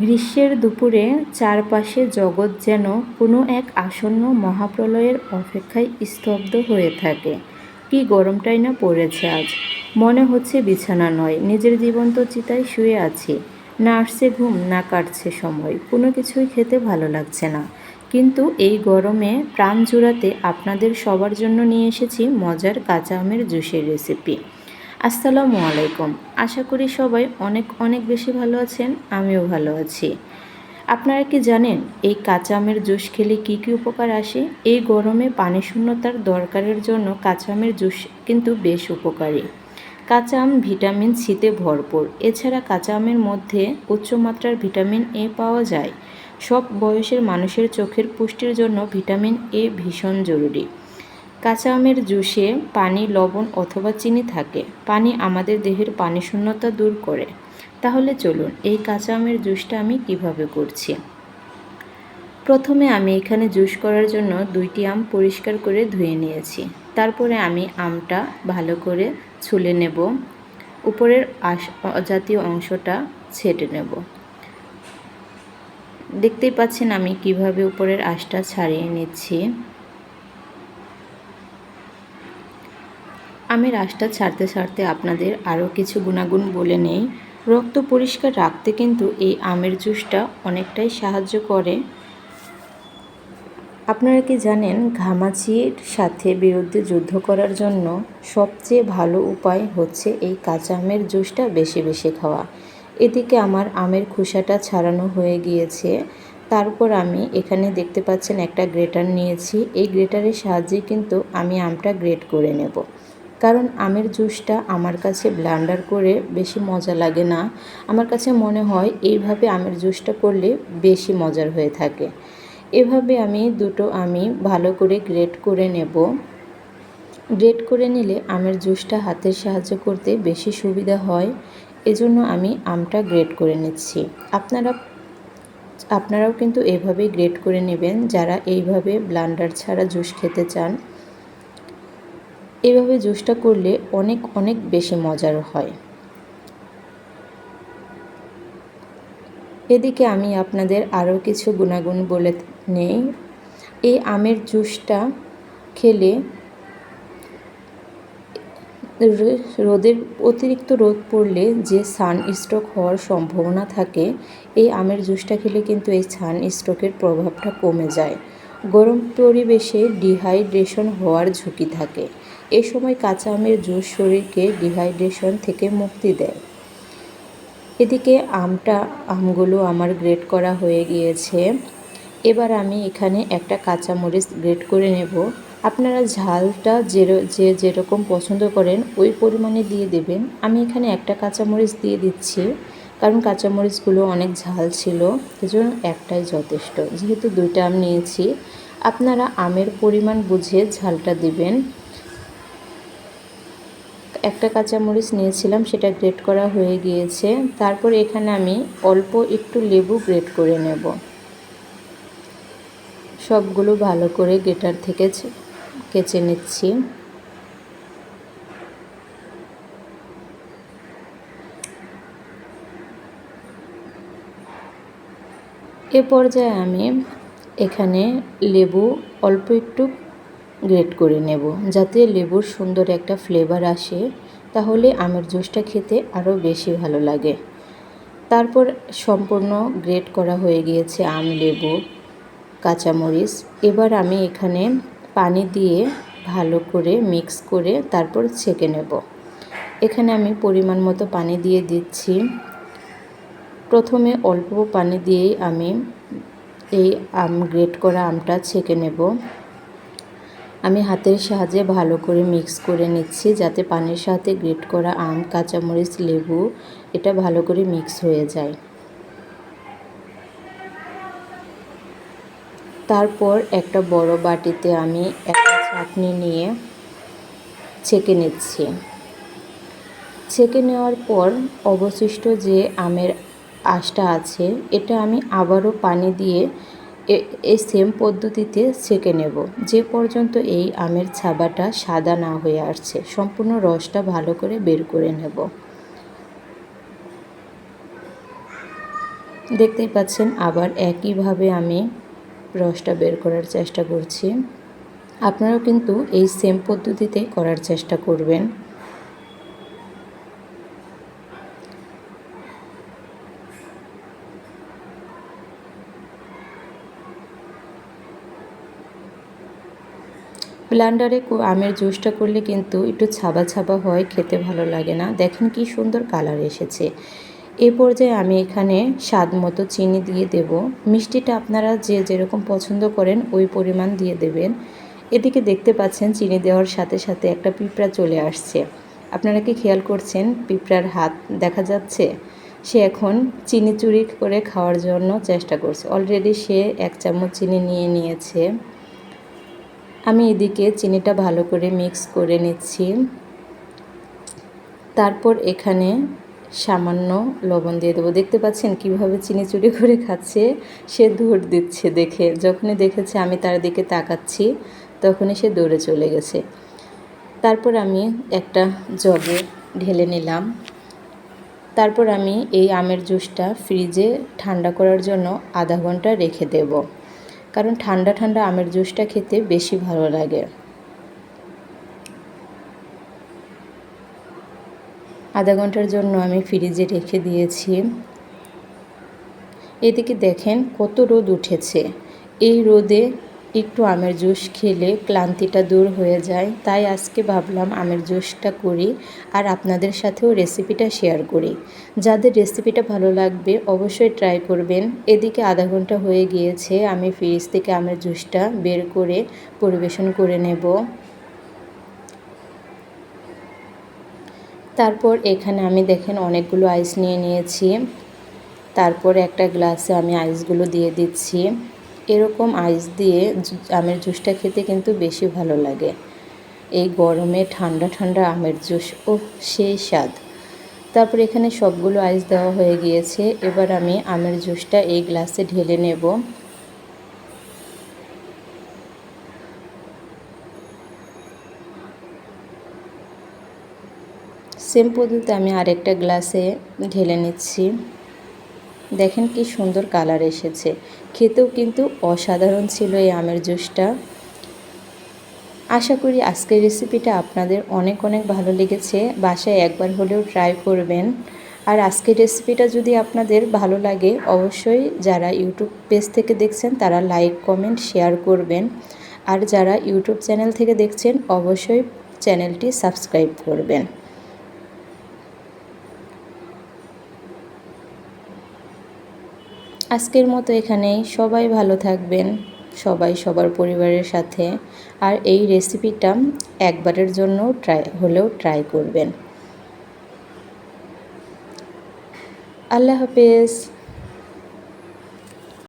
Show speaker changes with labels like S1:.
S1: গ্রীষ্মের দুপুরে চারপাশে জগৎ যেন কোনো এক আসন্ন মহাপ্রলয়ের অপেক্ষায় স্তব্ধ হয়ে থাকে। কি গরমটাই না পড়েছে আজ। মনে হচ্ছে বিছানা নয়। নিজের জীবন্ত চিতায় শুয়ে আছি। না আসছে ঘুম, না কাটছে সময়। কোনো কিছুই খেতে ভালো লাগছে না। কিন্তু এই গরমে প্রাণ জুড়াতে আপনাদের সবার জন্য নিয়ে এসেছি মজার কাঁচা আমের জুসের রেসিপি আসসালামু আলাইকুম। আশা করি সবাই অনেক অনেক বেশি ভালো আছেন, আমিও ভালো আছি। আপনারা কি জানেন এই কাঁচা আমের জুস খেলে কী কী উপকার আসে? এই গরমে পানি শূন্যতার দরকারের জন্য কাঁচা আমের জুস কিন্তু বেশ উপকারী। কাঁচা আম ভিটামিন সিতে ভরপুর। এছাড়া কাঁচা আমের মধ্যে উচ্চমাত্রার ভিটামিন এ পাওয়া যায়। সব বয়সের মানুষের চোখের পুষ্টির জন্য ভিটামিন এ ভীষণ জরুরি। কাঁচা আমের জুসে পানি, লবণ অথবা চিনি থাকে। পানি আমাদের দেহের পানি শূন্যতা দূর করে। তাহলে চলুন এই কাঁচা আমের জুসটা আমি কীভাবে করছি? প্রথমে আমি এখানে জুস করার জন্য দুইটি আম পরিষ্কার করে ধুয়ে নিয়েছি। তারপরে আমি আমটা ভালো করে ছুলে নেব। উপরের আশ জাতীয় অংশটা ছেটে নেব। দেখতেই পাচ্ছেন আমি কীভাবে উপরের আশটা ছাড়িয়ে নিচ্ছি। আমি রাসটা ছাড়তে ছাড়তে আপনাদের আরও কিছু গুণাগুণ বলে নেই। রক্ত পরিষ্কার রাখতে কিন্তু এই আমের জুসটা অনেকটাই সাহায্য করে। আপনারা কি জানেন ঘামাচির সাথে বিরুদ্ধে যুদ্ধ করার জন্য সবচেয়ে ভালো উপায় হচ্ছে এই কাঁচা আমের জুসটা বেশি বেশি খাওয়া? এদিকে আমার আমের খোসাটা ছাড়ানো হয়ে গিয়েছে। তারপর আমি এখানে দেখতে পাচ্ছেন একটা গ্রেটার নিয়েছি। এই গ্রেটারের সাহায্যে কিন্তু আমি আমটা গ্রেট করে নেব। কারণ আমের জুসটা আমার কাছে ব্লান্ডার করে বেশি মজা লাগে না। আমার কাছে মনে হয় এইভাবে আমের জুসটা করলে বেশি মজার হয়ে থাকে। এভাবে আমি দুটো আমি ভালো করে গ্রেট করে নেব। গ্রেট করে নিলে আমের জুসটা হাতের সাহায্য করতে বেশি সুবিধা হয়। এজন্য আমি আমটা গ্রেট করে নিচ্ছি। আপনারা, আপনারাও কিন্তু এভাবেই গ্রেট করে নেবেন যারা এইভাবে ব্লান্ডার ছাড়া জুস খেতে চান। এভাবে জুসটা করলে অনেক অনেক বেশি মজার হয়। এদিকে আমি আপনাদের আরও কিছু গুণাগুণ বলে নেই। এই আমের জুসটা খেলে রোদের অতিরিক্ত রোদ পড়লে যে সান স্ট্রোক হওয়ার সম্ভাবনা থাকে, এই আমের জুসটা খেলে কিন্তু এই সান স্ট্রোকের প্রভাবটা কমে যায়। গরম পরিবেশে ডিহাইড্রেশন হওয়ার ঝুঁকি থাকে। এ সময় কাঁচা আমের জুস শরীরকে ডিহাইড্রেশন থেকে মুক্তি দেয়। এদিকে আমটা, আমগুলো আমার গ্রেট করা হয়ে গিয়েছে। এবার আমি এখানে একটা কাঁচা মরিচ গ্রেট করে নেব। আপনারা ঝালটা যে যে যেরকম পছন্দ করেন, ওই পরিমাণে দিয়ে দেবেন। আমি এখানে একটা কাঁচামরিচ দিয়ে দিচ্ছি, কারণ কাঁচামরিচগুলো অনেক ঝাল ছিল, এজন্য একটাই যথেষ্ট। যেহেতু দুইটা আম নিয়েছি, আপনারা আমের পরিমাণ বুঝে ঝালটা দিবেন। একটা কাঁচামরিচ নিয়েছিলাম, সেটা গ্রেট করা হয়ে গিয়েছে। তারপর এখানে আমি অল্প একটু লেবু গ্রেট করে নেব। সবগুলো ভালো করে গেটার থেকে কেচে নিচ্ছি। এ পর্যায়ে আমি এখানে লেবু অল্প একটু গ্রেট করে নেব। যাতে লেবুর সুন্দর একটা ফ্লেভার আসে, তাহলে আমের জুসটা খেতে আরও বেশি ভালো লাগে। তারপর সম্পূর্ণ গ্রেট করা হয়ে গিয়েছে আম, লেবু, কাঁচামরিচ। এবার আমি এখানে পানি দিয়ে ভালো করে মিক্স করে তারপর ছেঁকে নেব। এখানে আমি পরিমাণ মতো পানি দিয়ে দিচ্ছি। প্রথমে অল্প পানি দিয়েই আমি এই আম, গ্রেট করা আমটা ছেঁকে নেব। আমি হাতের সাহায্যে ভালো করে মিক্স করে নিচ্ছি, যাতে পানির সাথে গ্রেট করা আম, কাঁচামরিচ, লেবু, এটা ভালো করে মিক্স হয়ে যায়। তারপর একটা বড় বাটিতে আমি একটা চাটনি নিয়ে ছেঁকে নিচ্ছি। ছেঁকে নেওয়ার পর অবশিষ্ট যে আমের আঁশটা আছে, এটা আমি আবারও পানি দিয়ে এই সেম পদ্ধতিতে ছেঁকে নেব। যে পর্যন্ত এই আমের ছাবাটা সাদা না হয়ে আসছে, সম্পূর্ণ রসটা ভালো করে বের করে নেব। দেখতেই পাচ্ছেন, আবার একইভাবে আমি রসটা বের করার চেষ্টা করছি। আপনারাও কিন্তু এই সেম পদ্ধতিতে করার চেষ্টা করবেন। ব্লান্ডারে আমের জুসটা করলে কিন্তু একটু ছাবা ছাবা হয়, খেতে ভালো লাগে না। দেখেন কি সুন্দর কালার এসেছে। এ পর্যায়ে আমি এখানে স্বাদ মতো চিনি দিয়ে দেব। মিষ্টিটা আপনারা যে যেরকম পছন্দ করেন, ওই পরিমাণ দিয়ে দেবেন। এদিকে দেখতে পাচ্ছেন চিনি দেওয়ার সাথে সাথে একটা পিঁপড়া চলে আসছে। আপনারা কি খেয়াল করছেন? পিঁপড়ার হাত দেখা যাচ্ছে? সে এখন চিনি চুরি করে খাওয়ার জন্য চেষ্টা করছে। অলরেডি সে এক চামচ চিনি নিয়ে নিয়েছে। আমি এদিকে চিনিটা ভালো করে মিক্স করে নিচ্ছি। তারপর এখানে সামান্য লবণ দিয়ে দেবো। দেখতে পাচ্ছেন কীভাবে চিনি চুরি করে খাচ্ছে? সে দৌড় দিচ্ছে দেখে। যখনই দেখেছে আমি তার দিকে তাকাচ্ছি, তখনই সে দৌড়ে চলে গেছে। তারপর আমি একটা জগে ঢেলে নিলাম। তারপর আমি এই আমের জুসটা ফ্রিজে ঠান্ডা করার জন্য আধা ঘণ্টা রেখে দেব। কারণ ঠান্ডা ঠান্ডা আমের জুসটা খেতে বেশি ভালো লাগে। আধা ঘণ্টার জন্য আমি ফ্রিজে রেখে দিয়েছি। এদিকে দেখেন কত রোদ উঠেছে। এই রোদে একটু আমের জুস খেলে ক্লান্তিটা দূর হয়ে যায়, তাই আজকে ভাবলাম আমের জুসটা করি আর আপনাদের সাথেও রেসিপিটা শেয়ার করি। যাদের রেসিপিটা ভালো লাগবে অবশ্যই ট্রাই করবেন। এদিকে আধা ঘণ্টা হয়ে গিয়েছে, আমি ফ্রিজ থেকে আমের জুসটা বের করে পরিবেশন করে নেব। তারপর এখানে আমি দেখেন অনেকগুলো আইস নিয়ে নিয়েছি। তারপর একটা গ্লাসে আমি আইসগুলো দিয়ে দিচ্ছি। এরকম আইস দিয়ে আমের জুসটা খেতে কিন্তু বেশি ভালো লাগে। এই গরমে ঠান্ডা ঠান্ডা আমের জুস ও সেই স্বাদ। তারপর এখানে সবগুলো আইস দেওয়া হয়ে গিয়েছে। এবার আমি আমের জুসটা এই গ্লাসে ঢেলে নেব। সেম পদ্ধতিতে আমি আরেকটা গ্লাসে ঢেলে নিচ্ছি। দেখেন কি সুন্দর কালার এসেছে। খেতেও কিন্তু অসাধারণ ছিল এই আমের জুসটা। আশা করি আজকের রেসিপিটা আপনাদের অনেক অনেক ভালো লেগেছে। বাসায় একবার হলেও ট্রাই করবেন। আর আজকের রেসিপিটা যদি আপনাদের ভালো লাগে, অবশ্যই যারা ইউটিউব পেজ থেকে দেখছেন, তারা লাইক কমেন্ট শেয়ার করবেন। আর যারা ইউটিউব চ্যানেল থেকে দেখছেন, অবশ্যই চ্যানেলটি সাবস্ক্রাইব করবেন। আজকের মতো এখানেই। সবাই ভালো থাকবেন, সবাই সবার পরিবারের সাথে। আর এই রেসিপিটা একবারের জন্য ট্রাই, হলেও ট্রাই করবেন। আল্লাহ হাফেজ।